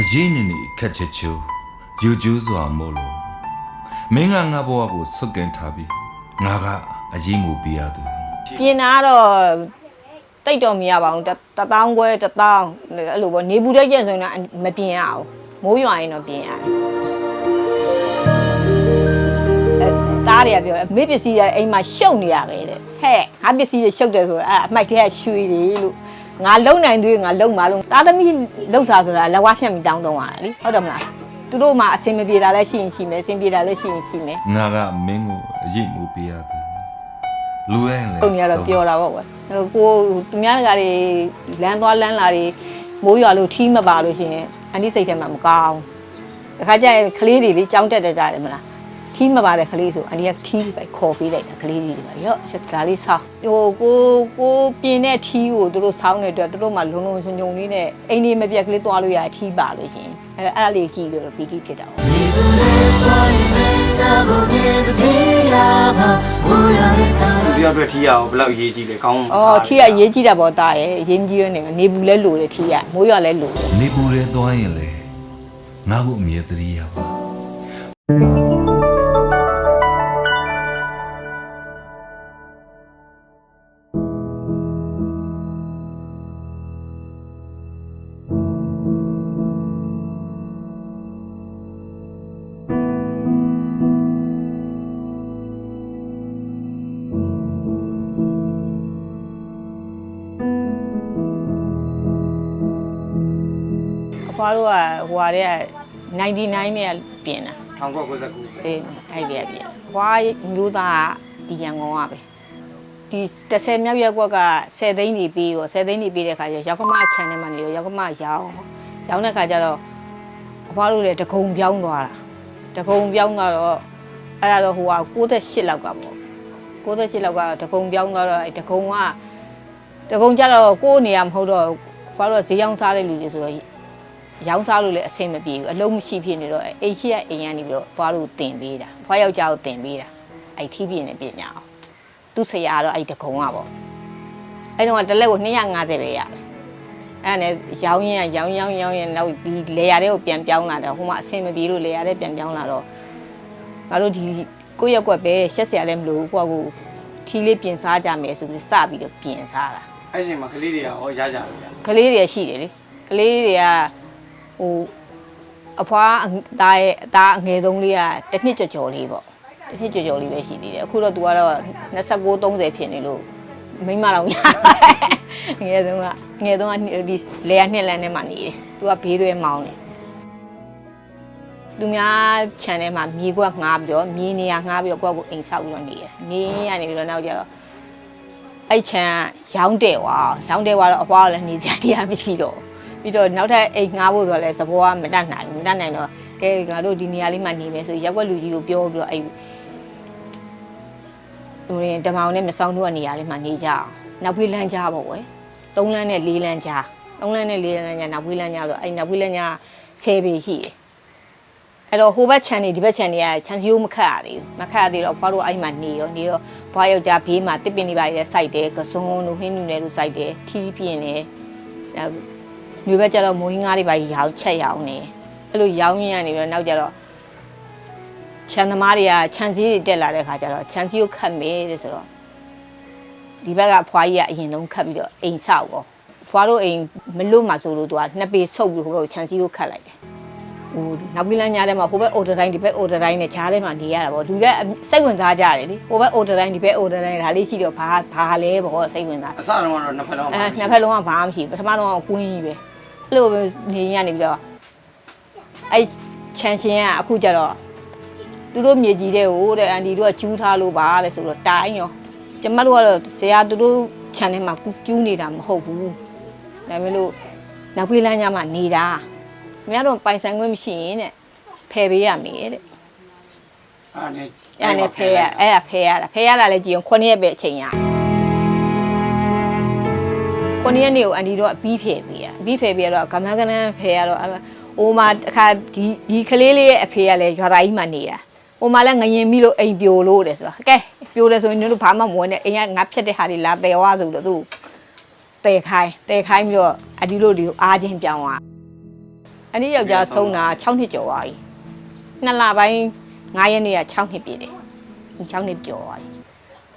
အရေးနေနေခက်ချစ်ချိုးယူကျူးစွာမို့လို့မင်းကငါဘဝကိုဆွတ်ကင်ထားပြီးငါကအရေးမူပြရသူပြင်တာကတော့တိတ်တော့မရပါဘူးတစ်တစ်တောင်းခွဲတစ်တောင်းအဲ့လိုပေါ့နေဘူးတဲ့ကျင့်ဆိုရင်တော့မပြင်ရအောင်မိုးရွာရင်တော့ပြင်ရတယ်အဲတားတွေကပြောအမေပစ္စည်းတွေအိမ်မှာရှုပ်နေရပဲတဲ့ဟဲ့ငါပစ္စည်းတွေရှုပ်တယ်ဆိုတော့အဲ့အမိုက်တွေကရွှေတွေလို့ ငါလုံနိုင်သေးငါလုံပါလို့တားသမီးလုံစားဆိုတာလက်ဝါးဖြတ်မိတောင်းတော့ရတာလीဟုတ်တယ်မလားသူတို့မှအစင်မပြေတာလည်းရှိရင်ရှိမယ်အစင်ပြေတာလည်းရှိရင်ရှိမယ်ငါကမင်းကိုအရေးမူပြရသူလူရဲ့လေပုံများတော့ပြောတာပေါ့ကွယ်ဟိုကိုသူများကတွေလမ်းသွားလမ်းလာတွေမိုးရွာလို့ထီးမပါလို့ရှိရင်အန်တီစိတ်ထဲမှာမကောင်းတခါကျရင်ကလေးတွေလေကြောင်းတက်တက်ကြတယ်မလား ထီးမပါတဲ့ကလေးဆိုအန်တီကထီးပဲခေါ်ပေးလိုက်တာကလေးကြီးတွေပါရော့ဒါလေးဆောင်းဟိုကိုကိုပြင်းတဲ့ထီးကိုသူတို့ဆောင်းတဲ့အတွက်သူတို့မှလုံလုံချုံချုံလေးနဲ့အိမ်နေမပြက်ကလေးသွားလို့ရထီးပါလို့ရှိရင်အဲအဲ့ဒါလေးကြည့်လို့ပီတိဖြစ်တာပေါ့လူတယောက်အတွက်ထီးရအောင်ဘယ်လောက်အရေးကြီးလဲကောင်းအော်ထီးကရေးကြည့်တာပေါ့တာရဲ့ရေးမကြည့်ရနေနေဘူးလဲလို့တယ်ထီးကမိုးရွာလဲလို့တယ်နေပူရဲသွားရင်လေငါ့ကိုအမြဲတည်းရပါ အဖွားတို့ကဟိုဟာတဲ့99နဲ့ပြင်တာ1999အေးအဲ့ဒီကပြင်အဖွားမျိုးသားကဒီရန်ကုန်ကပဲဒီ30မြောက်ရက်ကွက်က10သိန်းနေပြီးရော10သိန်းနေပြီးတဲ့ခါကျရောက်ကမ channel မှာနေရောရောက်ကမရောင်းရောင်းတဲ့ခါကျတော့အဖွားတို့လည်းတကုံပြောင်းသွားတာတကုံပြောင်းသွားတော့အဲ့ဒါတော့ဟိုဟာ68လောက်ကပေါ့68လောက်ကတကုံပြောင်းသွားတော့အဲ့တကုံကတကုံကျတော့ကိုယ်နေရမဟုတ်တော့ဘွားတို့ဈေးရောင်းစားတဲ့လူတွေဆိုတော့ ရောင်းစားလို့လည်းအဆင်မပြေဘူးအလုံးမရှိဖြစ်နေတော့အိမ်ရှိရအိမ်ကနေပြီးတော့ဘွားတို့တင်ပေးတာဘွားယောက်ျားကိုတင်ပေးတာအဲ့ထီးပြင်းနဲ့ပြင်ညာအောင်သူ့ဆရာကတော့အဲ့တကုံကပေါ့အဲ့တော့တစ်လက်ကို250ပဲရတယ်အဲ့ဒါနဲ့ရောင်းရင်ရောင်းရောင်းရောင်းရင်နောက်ဒီလေယာတွေကိုပြန်ပြောင်းလာတော့ဟိုမှာအဆင်မပြေလို့လေယာတွေပြန်ပြောင်းလာတော့ငါတို့ဒီကိုယ့်ရက်ကွက်ပဲရှက်ဆရာလည်းမလို့ကိုယ့်ကိုထီးလေးပြင်စားကြမယ်ဆိုပြီးစပြီးတော့ပြင်စားတာအဲ့ချိန်မှာကလေးတွေကရောရကြတယ်ဗျာကလေးတွေရှိတယ်လေကလေးတွေက ဟိုအဖွားအသားရဲ့အသားအငယ်ဆုံးလေးကတစ်နှစ်ကျော်ကျော်လေးပေါ့တစ်နှစ်ကျော်ကျော်လေးပဲရှိသေးတယ်အခုတော့ तू ကတော့29 30ဖြစ်နေလို့မိန်းမတော်များငယ်ဆုံးကငယ်ဆုံးကဒီလေယာနှစ်လမ်းထဲမှာနေတယ် तू ကဘေးတွေမောင်းတယ်သူများ channel မှာမြေကွက်ငှားပြီးတော့မြေနေရငှားပြီးတော့ကိုယ့်ကိုအိမ်ဆောက်ပြီးတော့နေတယ်နေရနေပြီးတော့နောက်ကျတော့အဲ့ချမ်းရောင်းတယ်ဝါရောင်းတယ်ဝါတော့အဖွားကလည်းနေကြတရားမရှိတော့ ပြီးတော့နောက်ထပ်အိမ်ငှားဖို့ဆိုတော့လဲသဘောကမတတ်နိုင်ဘူးမတတ်နိုင်တော့ကဲငါတို့ဒီနေရာလေးမှာနေမယ်ဆိုရက်ွက်လူကြီးကိုပြောပြီးတော့အဲ့ဟိုရင်ဓမ္မအောင်နဲ့မဆောင်တို့ကနေရာလေးမှာနေကြအောင်နောက်ဖေးလန်းကြားပေါ့ကွယ်၃လမ်းနဲ့၄လမ်းကြား၃လမ်းနဲ့၄လမ်းကြားနောက်ဖေးလမ်းကြားဆိုအဲ့နောက်ဖေးလမ်းကြား10ပေရှိတယ်အဲ့တော့ဟိုဘက်ခြံနေဒီဘက်ခြံနေကခြံစီကိုမခတ်ရသေးဘူးမခတ်ရသေးတော့ဖွားတို့အဲ့မှာနေရောနေရောဘွားယောက်ျားဘေးမှာတစ်ပင်တွေပါရစိုက်တယ်ကစုံတို့ဟင်းနူနယ်တို့စိုက်တယ်ထီးပြင်းတယ်အဲ မျိုးဘက်ကျတော့မိုးဟင်းငါးတွေပါရောင်းချက်ရောင်းနေအဲ့လိုရောင်းရင်းရနေပြီးတော့နောက်ကျတော့ခြံသမားတွေကခြံစည်းတွေတက်လာတဲ့ခါကျတော့ခြံစည်းကိုခတ်မယ်တဲ့ဆိုတော့ဒီဘက်ကဖွားကြီးကအရင်ဆုံးခတ်ပြီးတော့အိမ်ဆောက်ကောဖွားတို့အိမ်မလွတ်မှဆိုလို့သူကနှစ်ပေဆုပ်ပြီးဟိုဘက်ကိုခြံစည်းကိုခတ်လိုက်တယ်ဟိုနောက်ပြီးလမ်းညာထဲမှာဟိုဘက် order တိုင်းဒီဘက် order တိုင်းနဲ့ခြားထဲမှာနေရတာပေါ့လူကစိတ်ဝင်စားကြတယ်လေဟိုဘက် order တိုင်းဒီဘက် order တိုင်းဒါလေးရှိတော့ဘာဘာလဲပေါ့စိတ်ဝင်စားအစတုန်းကတော့နှစ်ဖက်လုံးအဲနှစ်ဖက်လုံးကဘာမှမရှိဘူးပထမတော့ကကွင်းကြီးပဲ အဲ့လိုပဲနေရနေပြီးတော့အဲ့ချန်ရှင်ကအခုကျတော့သူတို့မြေကြီးတဲ့ဟိုတဲ့အန်ဒီတို့ကကျူးထားလို့ပါတဲ့ဆိုတော့တိုင်းရောကျမတို့ကတော့ဇရာသူတို့ခြံထဲမှာကျူးနေတာမဟုတ်ဘူးဒါပေမဲ့လို့နောက်ပြီးလမ်းညာမှာနေတာခင်ဗျားတို့ပိုင်ဆိုင်ခွင့်မရှိရင်တဲ့ဖယ်ပေးရမယ်တဲ့အဲ့နဲ့အဲ့ဒါနဲ့ဖဲရအဲ့ဒါဖဲရတာဖဲရတာလည်းကြည့်ရင်9ရက်ပဲအချိန်ရ 9ရက်နေကိုအန်ဒီတော့အပြီးဖဲပေးရအပြီးဖဲပေးရတော့ကမန်းကနန်းဖဲရတော့အိုမာတစ်ခါဒီဒီကလေးလေးရဲ့အဖေကလည်းရွာတိုင်းမှာနေတာအိုမာလည်းငရင်ပြီလို့အိမ်ပြိုလို့တယ်ဆိုတာကဲပြိုတယ်ဆိုရင်တို့ဘာမှမဝင်နဲ့အိမ်ကငါဖြတ်တဲ့ဟာတွေလာပယ်ဝါဆိုတော့သူတဲခိုင်းတဲခိုင်းပြီးတော့အဒီတို့ဒီအားချင်းပြောင်းသွားအနည်းယောက်ျားဆုံးတာ6နှစ်ကျော်သွားပြီနှစ်လပိုင်း9ရက်နေ့က6နှစ်ပြည့်တယ်6နှစ်ကျော်သွားပြီ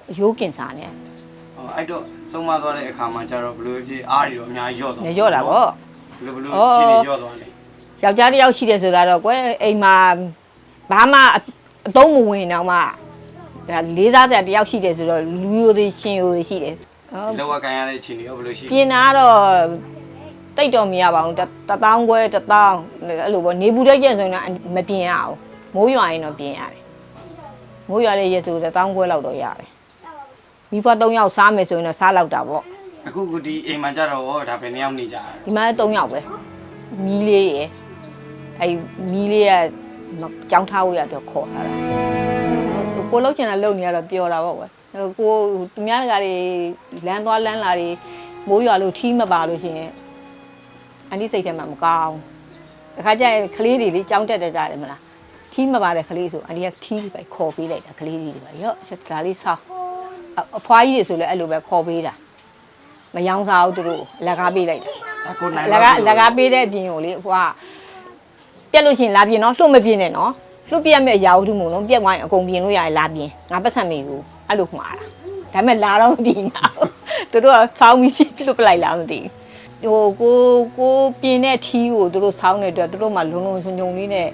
အယိုးကင်စာနဲ့ဟော အဲ့တော့ဆုံးမသွားတဲ့အခါမှာကျတော့ဘယ်လိုဖြစ်အားတွေတော့အများကြီးရော့သွားညရော့တာပေါ့ ဘယ်လိုဘယ်လိုဖြစ်နေရော့သွားလဲယောက်ျားတစ်ယောက်ရှိတယ်ဆိုတာတော့ကွယ်အိမ်မှာဘာမှအအသုံးမဝင်တော့မှဒါလေးစားတဲ့တစ်ယောက်ရှိတယ်ဆိုတော့လူရိုတွေရှင်ရိုတွေရှိတယ်ဟုတ်လောကကန်ရတဲ့အခြေအနေရောဘယ်လိုရှိလဲပြင်တာကတော့တိတ်တော့မရပါဘူးတစ်တစ်တောင်းခွဲတစ်တောင်းအဲ့လိုပေါ့နေဘူးတဲ့ရက်ဆိုရင်တော့မပြင်ရအောင်မိုးရွာရင်တော့ပြင်ရတယ်မိုးရွာတဲ့ရက်ဆိုတစ်တောင်းခွဲလောက်တော့ရတယ် မိဘ၃ယောက်စားမယ်ဆိုရင်တော့စားလောက်တာပေါ့အခုကဒီအိမ်မှာကျတော့ရောဒါပဲနှစ်ယောက်နေကြတာဒီမှာ၃ယောက်ပဲမီးလေးရယ်အဲ့မီးလေးကကြောင်းထားဝရတော့ခေါ်လာတာကိုလှုပ်ချင်တာလှုပ်နေရတော့ပျော်တာပေါ့ကွယ်ကိုသူများကတွေလမ်းသွားလမ်းလာတွေမိုးရွာလို့ထီးမပါလို့ရှိရင်အန်ဒီစိတ်ထဲမှာမကောင်းတခါကျရင်ကလေးတွေလေကြောင်းတက်တက်ကြတယ်မလားထီးမပါတဲ့ကလေးဆိုအန်ဒီကထီးတွေပဲခေါ်ပေးလိုက်တာကလေးကြီးတွေပါရော့ဒါလေးဆောက် အဖွားကြီးတွေဆိုလည်းအဲ့လိုပဲခေါ်ပေးတာမယောင်းစားဘူးသူတို့လက်ကားပေးလိုက်တာအခုနိုင်လက်ကလက်ကပေးတဲ့အပြင်ကိုလေဟိုကပြက်လို့ရှိရင်လာပြင်နော်လှုပ်မပြင်းနဲ့နော်လှုပ်ပြက်မဲ့အရာဝတ္ထုမို့လုံးပြက်သွားရင်အကုန်ပြင်လို့ရတယ်လာပြင်ငါပတ်စံမေဘူးအဲ့လိုမှားတာဒါပေမဲ့လာတော့မပြင်တာသူတို့ကဆောင်းပြီးလှုပ်ပလိုက်လားမသိဘူးဟိုကိုကိုပြင်တဲ့ထီးကိုသူတို့ဆောင်းတဲ့အတွက်သူတို့မှလုံလုံချုံချုံလေးနဲ့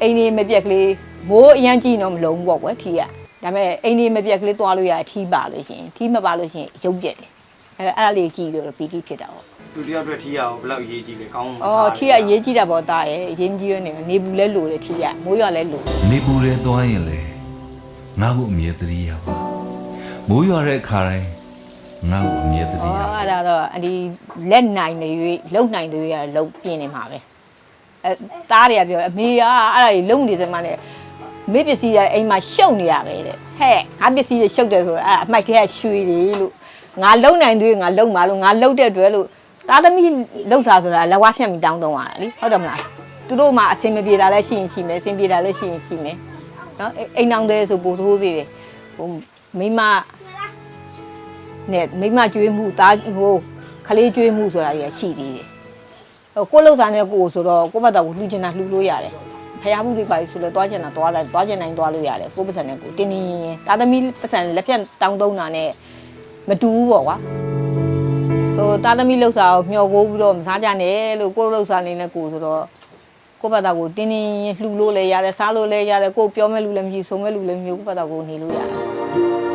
အိမ်လေးမပြက်ကလေးမိုးအရန်ကြည့်တော့မလုံးဘူးပေါ့ကွယ်ထီးက ဒါပေမဲ့အိမ်လေးမပြက်ကလေးသွားလို့ရတယ်ထီးပါလို့ရှိရင်ထီးမပါလို့ရှိရင်ရုပ်ပြက်တယ်အဲအဲ့ဒါလေးကြည့်လို့ပီတိဖြစ်တာပေါ့လူတယောက်အတွက်ထီးရအောင်ဘယ်လောက်အရေးကြီးလဲကောင်းမှာအော်ထီကအရေးကြီးတာပေါ့တာရဲ့အရေးမကြီးရနေနေဘူးလဲလို့တယ်ထီကမိုးရွာလဲလို့နေပူရဲသွားရင်လေငါ့ကိုအမြဲတမ်းရပါမိုးရွာတဲ့အခါတိုင်းငါ့ကိုအမြဲတမ်းရအော်အဲ့ဒါတော့အဒီလက်နိုင်နေ၍လုံနိုင်တွေရလုံပြင်းနေမှာပဲအဲတားတွေကပြောအမေကအဲ့ဒါကြီးလုံနေစမှနဲ့ မေပစ္စည်းရအိမ်မှာရှုပ်နေရပဲတဲ့ဟဲ့ငါပစ္စည်းရရှုပ်တယ်ဆိုတော့အဲ့အမိုက်ကရွှေတယ်လို့ငါလုံနိုင်တွေငါလုံပါလို့ငါလုံတဲ့အတွက်လို့သားသမီးလုံစားဆိုတာလက်ဝါးဖြတ်ပြီးတောင်းတုံးရတာလीဟုတ်တယ်မလားသူတို့မှအစင်မပြေတာလည်းရှိရင်ရှိမယ်အစင်ပြေတာလည်းရှိရင်ရှိမယ်နော်အိအိမ်အောင်တဲ့ဆိုပို့ထိုးသေးတယ်ဟိုမိမနဲ့မိမကျွေးမှုတာဟိုခလေးကျွေးမှုဆိုတာကြီးရှိသေးတယ်ဟိုကိုလှုပ်စားနဲ့ကိုဆိုတော့ကိုဘတ်တော်ကိုလှူချင်တာလှူလို့ရတယ် ဖယားမှုတွေပါဆိုတော့သွားချင်တာသွားလိုက်သွားချင်တိုင်းသွားလို့ရတယ်ကိုပတ်စံနဲ့ကိုတင်းတင်းရင်တာသမီပတ်စံလက်ဖြတ်တောင်းသုံးတာနဲ့မတူဘူးပေါ့ကွာဟိုတာသမီလှုပ်စားကိုမျောကိုပြီးတော့မစားကြနဲ့လို့ကိုလှုပ်စားနေနဲ့ကိုဆိုတော့ကိုယ့်ဘာသာကိုတင်းတင်းလှူလို့လည်းရတယ်စားလို့လည်းရတယ်ကိုယ်ပြောမဲ့လူလည်းမရှိဆုံးမဲ့လူလည်းမရှိဘူးကိုယ့်ဘာသာကိုနေလို့ရတယ်